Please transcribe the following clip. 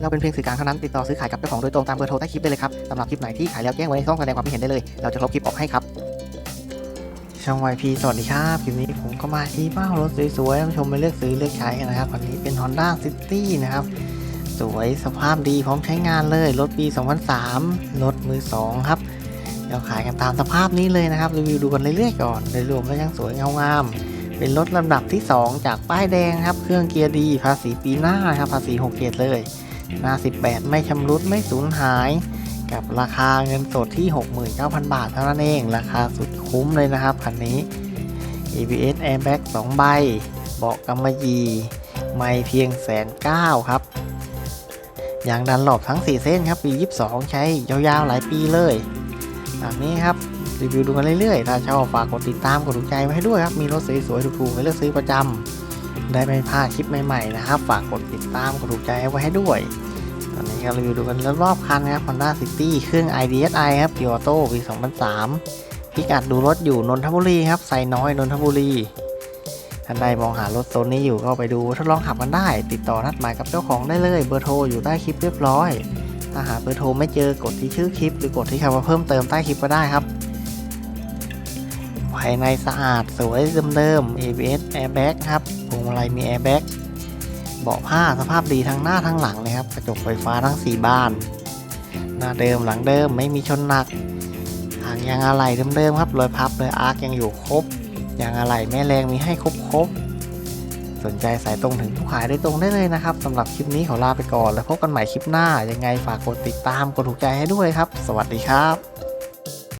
เราเป็นเพียงสื่อกลางเท่านั้นติดต่อซื้อขายกับเจ้าของโดยตรงตามเบอร์โทรใต้คลิปได้เลยครับสำหรับคลิปไหนที่ขายแล้วแจ้งไว้ในช่องแสดงความคิดเห็นได้เลย เราจะลบคลิปออกให้ครับช่อง YP สวัสดีครับคลิปนี้ผมก็มาที่บ้านรถสวยๆท่านผู้ชมไปเลือกซื้อเลือกใช้กันนะครับวันนี้เป็น Honda City นะครับสวยสภาพดีพร้อมใช้งานเลยรถปี 2003รถมือ 2 ครับเดี๋ยวขายกันตามสภาพนี้เลยนะครับรีวิวดูกันเรื่อยๆก่อนโดยรวมก็ยังสวยเงางามเป็นรถลำดับที่ 2 จากป้ายแดงครับเครื่องเกียร์ดีภาษีปีหน้าครับภาษี6เกียร์เลย หน้า 18 ไม่ชำรุดไม่สูญหาย กับราคาเงินสดที่ 69,000 บาทเท่านั้นเอง ราคาสุดคุ้มเลยนะครับคันนี้ ABS Airbag 2 ใบ เบาะกำมะหยี่ไม่เพียงแสนเก้าครับยางดันหลบทั้ง 4 เส้นครับปี 22 ใช้ยาวๆ หลายปีเลยแบบนี้ครับรีวิวดูกันเรื่อยๆ ถ้าชอบฝากกดติดตามกดถูกใจไว้ให้ด้วยครับ มีรถสวยๆ ถูกๆให้เลือกซื้อประจำ ได้ไม่พลาดคลิปใหม่ๆนะครับ ฝากกดติดตามกดถูกใจไว้ให้ด้วย ตอนนี้ก็รีวิวดูกันรอบคันนะครับ Honda City เครื่อง IDSI ครับ p ิ o โต้ปี 2003 พิกัดดูรถอยู่นนทบุรีครับไซน้อยนนทบุรีท่านใดมองหารถโซนนี้อยู่ก็ไปดูทดลองขับกันได้ ติดต่อนัดหมายกับเจ้าของได้เลย เบอร์โทรอยู่ใต้คลิปเรียบร้อย ถ้าหาเบอร์โทรไม่เจอกดที่ชื่อคลิป หรือกดที่คำว่าเพิ่มเติมใต้คลิปก็ได้ครับภายในสะอาดสวยเดิมๆ ABS airbag ครับ วงมาลัยมี airbag เบาะผ้าสภาพดีทั้งหน้าทั้งหลังเลยครับ กระจกไฟฟ้าทั้ง 4 บาน หน้าเดิมหลังเดิมไม่มีชนหนักทางยางอะไหล่เดิมๆครับรอยพับรอยอาร์คยังอยู่ครบยางอะไหล่แม่แรงมีให้ครบครบๆสนใจสายตรงถึงผู้ขายได้ตรงได้เลยนะครับสำหรับคลิปนี้ขอลาไปก่อน แล้วพบกันใหม่คลิปหน้ายังไงฝากกดติดตามกดถูกใจให้ด้วยครับ สวัสดีครับ